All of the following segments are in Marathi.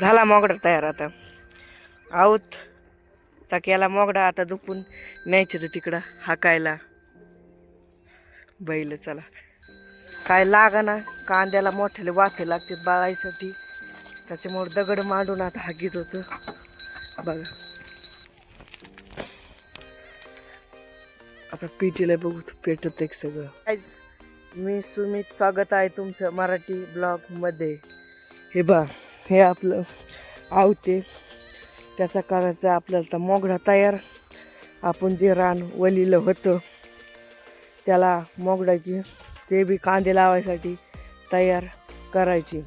झाला मोगडा तयार आता. आऊत चा केला मोगडा आता दुपून न्यायचे तर तिकडं हाकायला. बैल चला. काय लागा ना कांद्याला मोठ्याले वाफे लागते बाळायसाठी त्याच्यामुळे दगड मांडून आता हाकीत होतं. बघा. आता पेटीला बघू पेटत एक सगळं? आज मी सुमित स्वागत आहे तुमचं मराठी ब्लॉगमध्ये हे बा हे आपलं आवते. त्याचा करायचा आपल्याला तर मोगडा तयार. आपण जे रान वलिलं होतं त्याला मोगडाची ते बी कांदे लावायसाठी तयार करायची.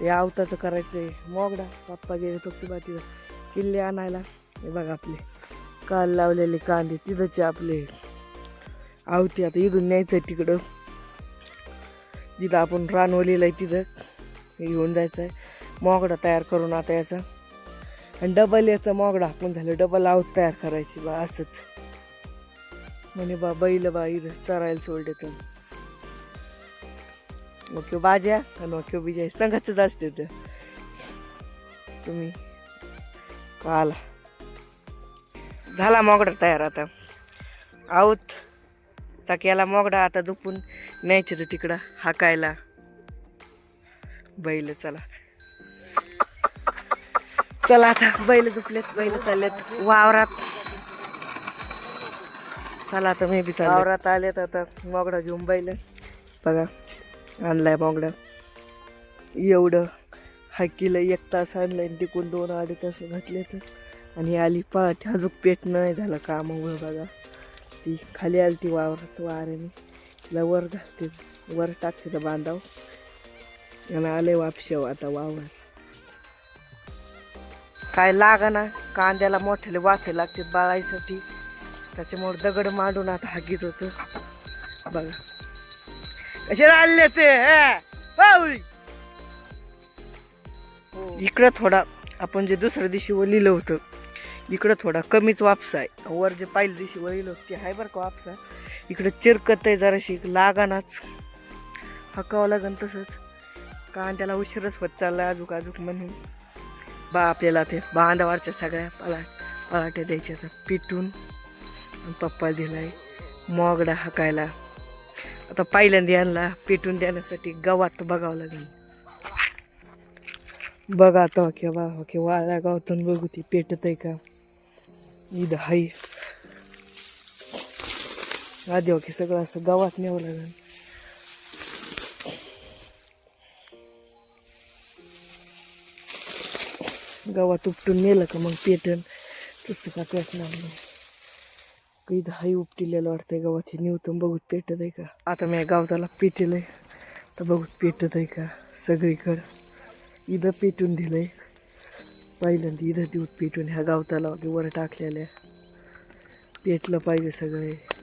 ते आवताचं करायचं आहे. मोगडा पप्पा गेले तो किंवा तिथं किल्ले आणायला. हे बघा आपले. काल लावलेले कांदे तिथंचे आपले आवते. आता इथून न्यायचं आहे तिकडं. जिथं आपण रानवलेलं आहे तिथं. घेऊन जायचं आहे मोगडा तयार करून आता याचा. आणि डबल याचा मोगडा आपण झालं डबल आऊत तयार करायची बा असंच. म्हणे बा बैल बा इथं चरायला सोडले तर मग बाज्या आणि मग बिजा संघाचंच असते तर तुम्ही आला झाला मोगडा तयार आता. आऊत चाकी याला मोगडा आता दुपून न्यायचं तर तिकडं हाकायला. बैल चला. चला आता बैल दुखलेत बैल चाललेत वावरात. चला आता मी बी वावरात आलेत आता मोगडा घेऊन बैल. बघा आणलाय मोगडा. एवढं हाकीला एक तास आणलंय तिकून दोन अडीच तास घातलेत. आणि आली पाठ अजून पेट नाही झालं कामामुळं बघा. ती खाली आली ती वावरात वाऱ्याने. तिला वर घालते वर टाकते तर बांधाव. आणि आले वापशेव आता वावर. काय लागा ना कांद्याला मोठ्याले वाफे लागते बाळायसाठी. त्याच्यामुळे दगड मांडून आता हागीत होतं. बघा. कसे आले ते हो. इकडं थोडा आपण जे दुसऱ्या दिवशी वलिलं होतं इकडं थोडा कमीच वापसा आहे. वर जे पहिल्या दिवशी वळील होतं ते आहे बरं का वापसा इकडं चिरकत आहे जराशी लागानाच. हकावं लागन तसंच. कांद्याला उशीरच होत चाललं अजूक अजूक म्हणून. बा आपल्याला ते बांधावरच्या सगळ्या पला पलाट्या द्यायच्या तर पिटून पप्पा दिलाय मोगडा हाकायला. आता पहिल्यांदा आणला पेटून देण्यासाठी गावात बघावं लागेल. बघा आता ओके बा ओके वाळ्या गावतून बघू ती पेटत आहे का? ईद हाय. आधी ओके सगळं असं गावात न्यावं लागेल. गावात उपटून नेलं का मग पेटन? तसं का पेटणार नाही इथं हाई उपटिलेलं वाटतंय गावाची निवतून बघूत पेटत आहे का? आता मी गावताला पेटेलंय. तर बघूत पेटत आहे का? सगळीकडं. इथं पेटून दिलंय. पहिल्यांदा इथं देऊत पेटून ह्या गावताला वगैरे वर टाकलेल्या. पेटलं पाहिजे सगळे.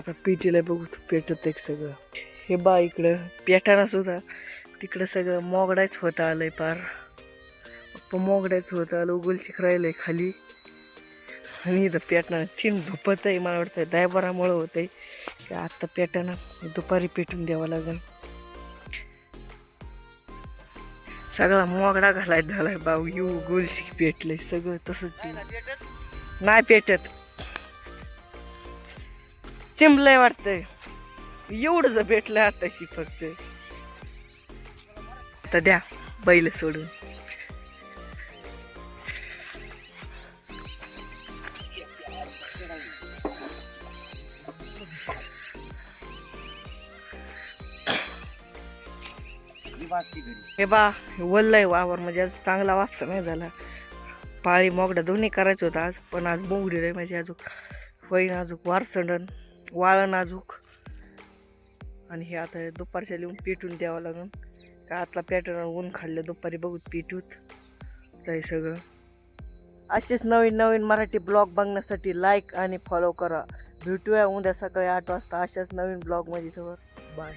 आता पेटीला बघू पेटत एक सगळं. हे बा इकडं पेटाना सुद्धा तिकडं सगळं मोगडाच होत आलंय पार. पप्पा मोगड्याच होत आलं उगलचिक आहे खाली. आणि इथं पेटणार तीन धुपत आहे मला वाटतं दायबरामुळं होत आहे की आत्ता पेटाना दुपारी पेटून द्यावं लागेल सगळा मोगडा घालायचा झालाय बाऊ येऊ गोलशिक पेटलंय सगळं तसंच नाही पेटत. चिंबलंय वाटतंय. एवढं जर भेटलं आताशी फक्त. आता द्या बैल सोडून. हे बा वल्लय वावर म्हणजे आज चांगला वापसा नाही झाला. पाळी मोगडा दोन्ही करायचं होतं आज पण आज मोगडी रे माझी अजून. होईन अजूक वारसंडण. वाळण नाजूक. आणि हे आता दुपारच्या लिहून पेटून द्यावं लागेल का आतला पॅटर्न ऊन खाल्लं दुपारी बघूत पेटूत. तर हे सगळं. असेच नवीन नवीन मराठी ब्लॉग बघण्यासाठी लाईक आणि फॉलो करा. भेटूया उद्या सकाळी आठ वाजता अशाच नवीन ब्लॉगमध्ये तर बाय